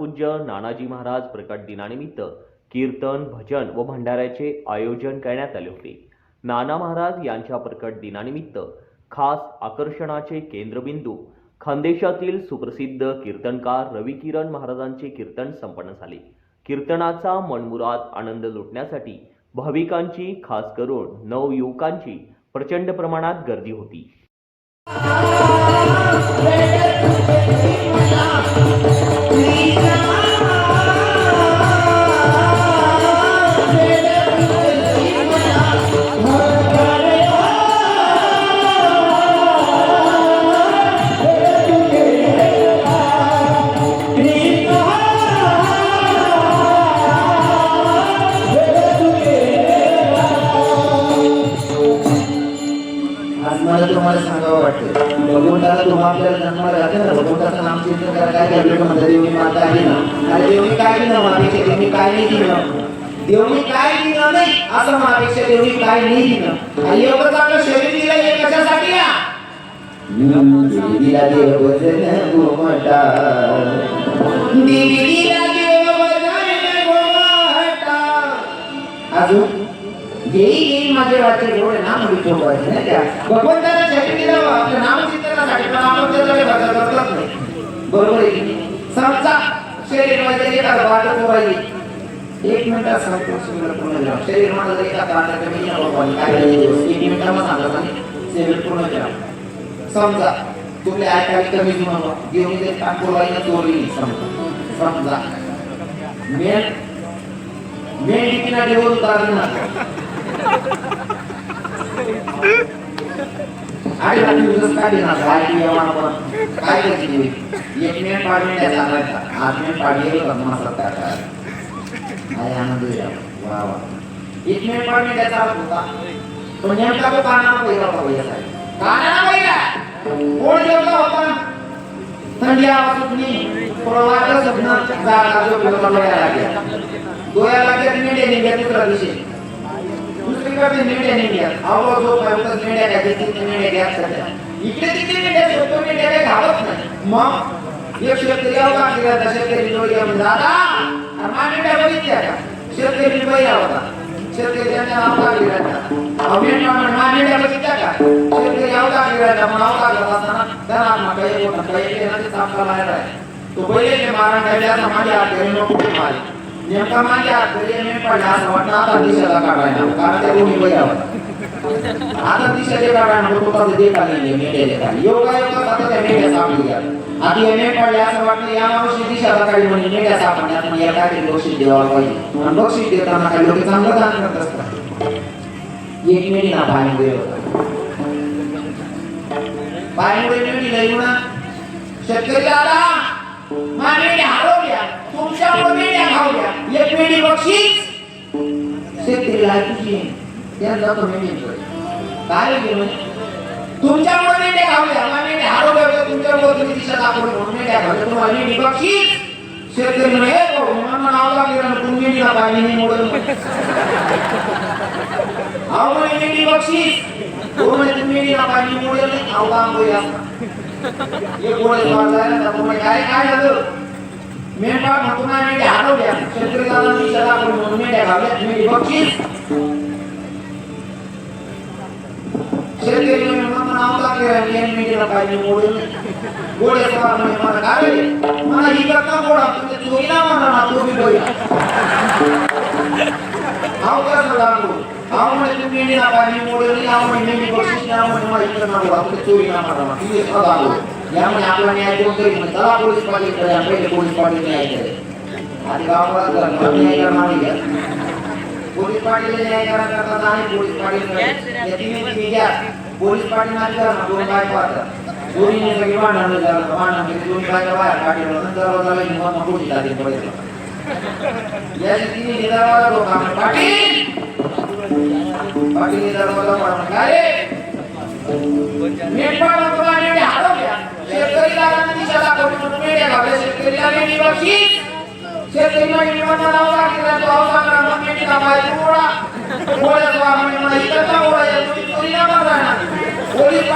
प्राणपूज्य नानाजी महाराज प्रकट दिनानिमित्त कीर्तन भजन व भंडाऱ्याचे आयोजन करण्यात आले होते. नाना महाराज यांच्या प्रकट दिनानिमित्त खास आकर्षणाचे केंद्रबिंदू खानदेशातील सुप्रसिद्ध कीर्तनकार रवी किरण महाराजांचे कीर्तन संपन्न झाले. कीर्तनाचा मनमुराद आनंद लुटण्यासाठी भाविकांची खास करून नवयुवकांची प्रचंड प्रमाणात गर्दी होती. Thank you. आज मला तुम्हाला सांगावं वाटतं भगवंताला तुम्हा आपल्याला जन्माला घातलं ना? भगवंताचं नाम चिंतन करा काय घडलं म्हणलं देवी माता आहे ना. अरे देवी काय दिलं मापेक्षा देवी काय नाही दिलं? देवनी काय दिलं नाही? असं मापेक्षा देवनी काय नाही दिलं? आणि एवढं चांगलं शरीर दिलं हे कशासाठी या? देवीला देव भजन गोमटा देवीला देव भजन गोमटा अजून? येई वाचे नाम पाहिजे नाही का? भगवंताला हो, आपलं पण आपण त्याच्याकडे बघत नाही. बरोबर आहे की समजा शरीरमध्ये पाहिजे एक मिनिटात सांगतो पूर्ण करा. शरीर माझं एका ताटात काय एक मिनिटामध्ये सांगत नाही पूर्ण करा. समजा तुमले ऐकायला कमी म्हणून घेऊन जर काम बोलायला चोरी समजा. समजा. मेन मेन टिकीना देऊन उतारलं? ना आणि बाकी दिवस काढली ना काय जेवण आपण काय करते एक मिनिट पाडून द्या सांगायचा आठ मिनिट पाडले का मसाला टाका काय आनंद आहे. वा वा एक मिनिट पाडून द्यायचा अर्थ होता तो नेमका तो कानाला पहिला होता भैया साहेब कानाला पहिला कोण जेवला होता थंडी आवाज सुटली थोडं वाटलं स्वप्न जागा जो फिरला डोळ्याला लागल्या डोळ्याला लागल्या निंडे निघ्या दुसरा कमी निर्णय निंड्या निंड्या अहो जो पर्यंत निंड्या घ्या तिथे निर्णय घ्या सध्या इकडे तिकडे निर्णय सोपं निर्णय काही घालत नाही। मग एक शेतकरी आला गेला तर शेतकरी डोळी दादा अरे बघितल्या का शेतकरी बाई होता शेतकरी बघितल्या का शेतकरी मग असताना त्याला मग काही मोठं काही केलं ते सापडा तो पहिले मारण माझ्या घरी नको मारे। नेमका माझ्या घरी मी पडला असं वाटतं आता दिशेला काढायला कारण त्या दोन्ही बैल होता आता दिशेला काढायला होतो का ते खाली मेंढ्याले खाली योगा योगा आता त्या मेंढ्या सापडी गेल्या आता या मेंढ पडल्या असं वाटतं या मावशी दिशेला काढली म्हणजे मेंढ्या सापडण्यात मग या काहीतरी बक्षीस द्यावं पाहिजे आणि बक्षीस देताना काही लोक चांगलं दान करत असतात एक मेंढी ना पाणीपुरी होता पाणीपुरी मेंढी लई ना शेतकरी आला मागणी हरवल्या तुमच्या मेंढ्या खावल्या एक मेंढी बक्षीस शेतकरीला तुझी त्यांना तो मेंढी काय केलं तुमच्या मेंढ्या खावल्या मागणी हरवल्या होत्या तुम्ही दिशा दाखवली मेंढ्या खावल्या तुम्हाला मेंढी बक्षीस शेतकरी हे भाऊ मला नाव लागलं ना तुम्ही मेंढीला पाणी नाही मोडलं अहो म्हणे मेंढी बक्षीस हो म्हणे तुम्ही मेंढीला पाणी मोडलं नाही अहो काम बोया एक गोळे काय काय झालं? मेंढा म्हणतो मेंढ्या हरवल्या शेतकरी सदा करून मेंढ्या घावल्या मेंढी बक्षीस शेतकरी म्हणे मग नाव टाकले मेंढीला पाहिजे मोडून गोळे सवार म्हणे मला काय रे? मला ही करता गोडा तुझ्या चोरीला म्हणा ना तो बी बोया आव कसं लागलो आव म्हणे तुम्ही मेंढीला पाणी मोडून आव म्हणे मेंढी बक्षीस द्या म्हणे मला इकडे ना गोडा तुझ्या चोरीला म्हणा ना तुझे सदा यामध्ये आपला न्याय देऊन तरी म्हणजे चला पोलीस पाटीलकडे या पहिले पोलीस पाटील न्याय केले आधी गावाला न्याय करा मागे घ्या पोलीस पाटील न्याय करा करतात आणि पोलीस पाटील तिन्ही तिन्ही घ्या पोलीस पाटील नाही करा ना दोन बायको आता दोन्ही नेता की वाढणार झालं वाढणार म्हणजे दोन बायका बाहेर काढले नंतर झालं की मग कोणी जाते पडेल याचे तिन्ही नेता लोक पाटील पाटील नेता लोकांना काय नेपाळ शेतकरीला आणि दिशा दाखवली म्हणून मेंढ्या घावल्या शेतकरीला मेंढी बक्षीस शेतकरीला मेंढीवाला नाव लागलेला तो अवसा करा मग मेंढीला पाहिजे मोडा मोड्याचा वाघ म्हणे मला इकडचा मोडा आहे तुम्ही चोरीला मारा ना पोलीस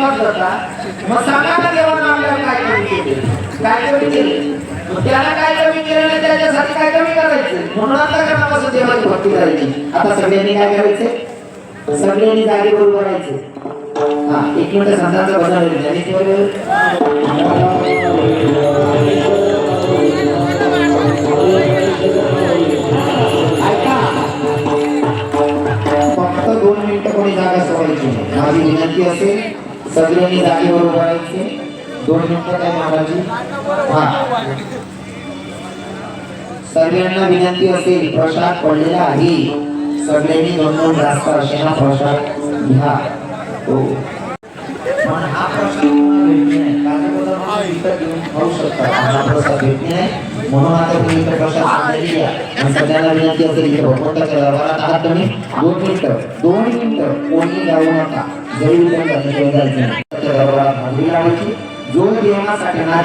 तरी होता मग सांगा ना देवानं आपल्याला काय कमी काय कमी त्याला काय कमी केलं नाही त्याच्यासाठी काय कमी करायचं? म्हणून आता करण्यापासून देवाची भक्ती करायची. आता सगळ्यांनी काय करायचं? सगळ्यांनी जागे बरोबर करायचं. हा एक मिनिट संतांचं भजन ऐका. फक्त दोन मिनिटं कोणी जागा सोडायची माझी विनंती असेल सगळ्यांनी जागेवर उभं राहायचे दोन मिनिटं काय महाराजी हा. सगळ्यांना विनंती असेल प्रसाद पडलेला आहे. सगळ्यांनी दोन दोन जास्त असेना प्रसाद घ्या. हो. पण हा प्रसाद खाऊ हा प्रसाद भेटणे म्हणून आता तुम्ही प्रसाद घ्या. आणि सगळ्यांना विनंती असेल भगवंताच्या दरबारात आहात तुम्ही दोन मिनिटं दोन मिनिटं कोणी जाऊ नका. जो देवासाठी त्याला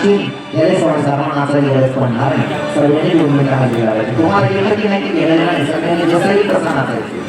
गरज पडणार नाही सगळ्यांनी दोन मिनिटं लावायची तुम्हाला गेलं की नाही ते गेलेलं नाही सगळ्यांनी जसंही तसं नाचायचं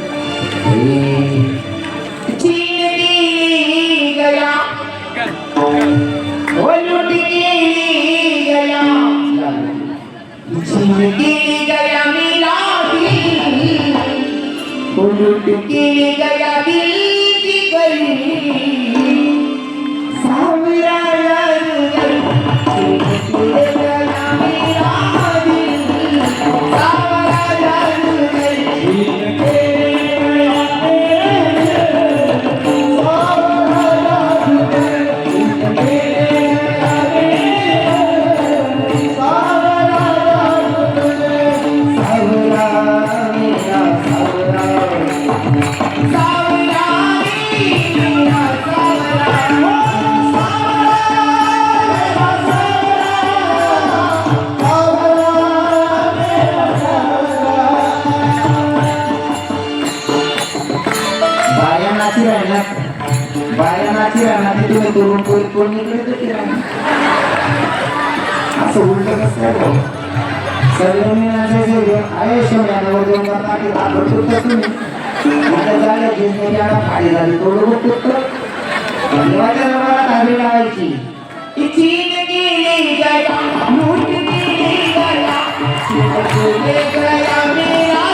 तरुण कोण कोण निघले तर ते राहणार. असं उलट कसं काय भाऊ? सगळ्यांनी नाचायचं आहे शेवट्यावर देऊन करता की आपण तुटत तुम्ही आता झालं जिंदगी आता खाली झाली थोडं बहुत लावायची. जिंदगी गया गया छूट के गया